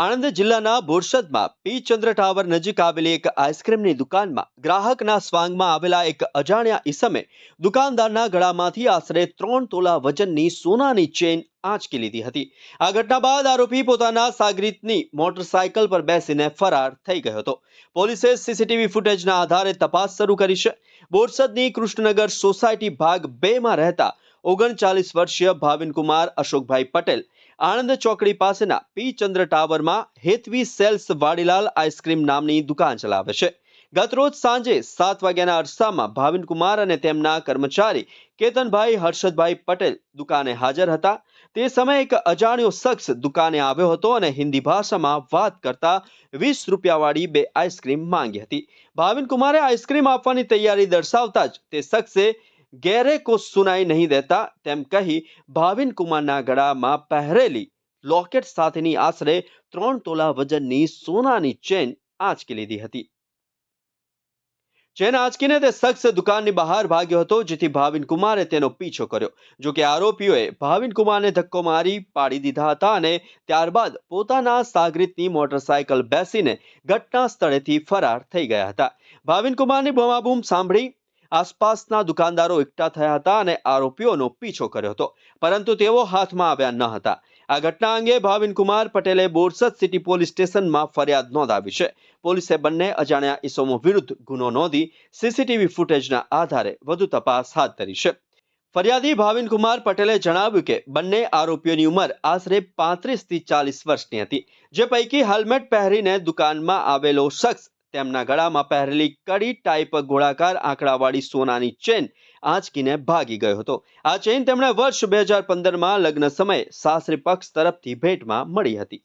આણંદ જિલ્લાના બોરસદમાં પી ચંદ્ર ટાવર નજીક આવેલી એક આઈસ્ક્રીમની દુકાનમાં ગ્રાહકના સ્વાંગમાં આવેલા એક અજાણ્યા ઈસમે દુકાનદારના ગળામાંથી આશરે ત્રણ તોલા વજનની સોનાની ચેન આંચકી લીધી હતી. આ ઘટના બાદ આરોપી પોતાના સાગરીતની મોટરસાયકલ પર બેસીને ફરાર થઈ ગયો હતો. પોલીસે સીસીટીવી ફૂટેજના આધારે તપાસ શરૂ કરી છે. બોરસદની કૃષ્ણનગર સોસાયટી ભાગ બેમાં રહેતા ઓગણચાલીસ વર્ષીય ભાવિનકુમાર અશોકભાઈ પટેલ આણંદ ચોકડી પાસેના P Chandra ટાવરમાં Hetvi sales Vadilal ice cream નામની દુકાન ચલાવે છે. ગતરોજ સાંજે સાત વાગ્યાના અરસામાં ભાવિનકુમાર અને તેમના કર્મચારી કેતનભાઈ હર્ષદભાઈ પટેલ દુકાને હાજર હતા. તે સમયે એક અજાણ્યો શખ્સ દુકાને આવ્યો હતો અને હિન્દી ભાષામાં વાત કરતા વીસ રૂપિયાવાળી બે આઈસ્ક્રીમ માંગી હતી. ભાવિનકુમારે આઈસ્ક્રીમ આપવાની તૈયારી દર્શાવતા જ તે શખ્સે ગેરે કો સુનાઈ નહીં દેતા તેમ કહી ભાવિન કુમારના ગળામાં પહેરેલી લોકેટ સાથેની આશરે ત્રણ તોલા વજનની સોનાની ચેન આંચકી લીધી હતી ચેન આંચકીને તે શખ્સ દુકાનની બહાર ભાગ્યો હતો જેથી ભાવિન કુમારે તેનો પીછો કર્યો જો કે આરોપીઓએ ભાવિન કુમારને ધક્કો મારી પાડી દીધા હતા અને ત્યારબાદ પોતાના સાગરીતની મોટરસાયકલ બેસીને ઘટના સ્થળેથી ફરાર થઈ ગયા હતા ભાવિન કુમારની બૂમાબૂમ સાંભળી આસપાસના દુકાનદારો એકઠા થયા હતા અને આરોપીઓનો પીછો કર્યો હતો. પરંતુ તેઓ હાથમાં આવ્યા ન હતા. આ ઘટના અંગે ભાવિનકુમાર પટેલે બોરસદ સિટી પોલીસ સ્ટેશનમાં ફરિયાદ નોંધાવી છે. પોલીસે બંને અજાણ્યા ઇસમો વિરુદ્ધ ગુનો નોંધી સીસીટીવી ફૂટેજના આધારે વધુ તપાસ હાથ ધરી છે. ફરિયાદી ભાવિનકુમાર પટેલે જણાવ્યું કે, બંને આરોપીઓની ઉંમર આશરે પાંત્રીસથી ચાલીસ વર્ષની હતી. જે પૈકી હેલ્મેટ પહેરીને દુકાનમાં આવેલો શખ્સ તેમના ગળામાં પહેરેલી કડી ટાઈપ ગોળાકાર આંકડાવાળી સોનાની ચેન આંચકીને ભાગી ગયો હતો. આ ચેન તેમણે વર્ષ બે હજાર પંદરમાં લગ્ન સમયે સાસરી પક્ષ તરફથી ભેટમાં મળી હતી.